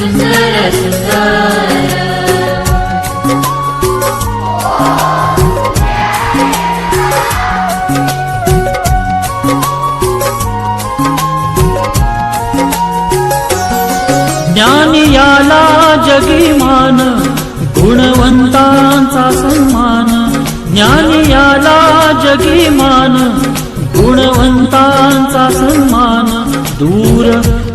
ज्ञानियाला जगिमान गुणवन्त सन्मान। ज्ञानियाला जगिमान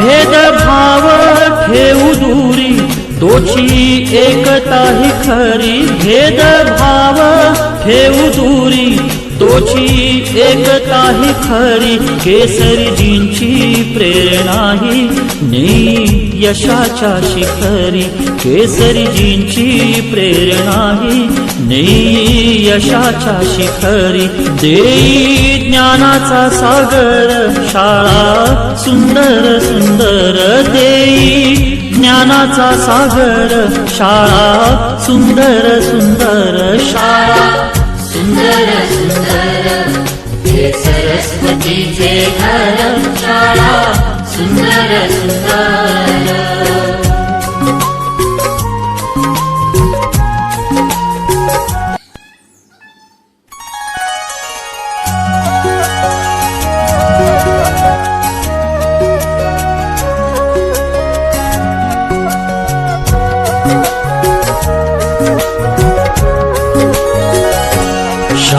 भेदभाव ठेवू दूरी दोची एकता ही खरी. भेदभाव ठेवू दूरी तोची एकता ही खरी केसरीजींची प्रेरणा ही नेई यशाच्या शिखरी केसरीजींची प्रेरणा ही नेई यशाच्या शिखरी देई ज्ञानाचा सागर शाळा सुंदर सुंदर देई ज्ञानाचा सागर शाळा सुंदर सुंदर शाळा सुंदर सुंदर हे सरस्वतीचे घर शाळा सुंदर सुंदर।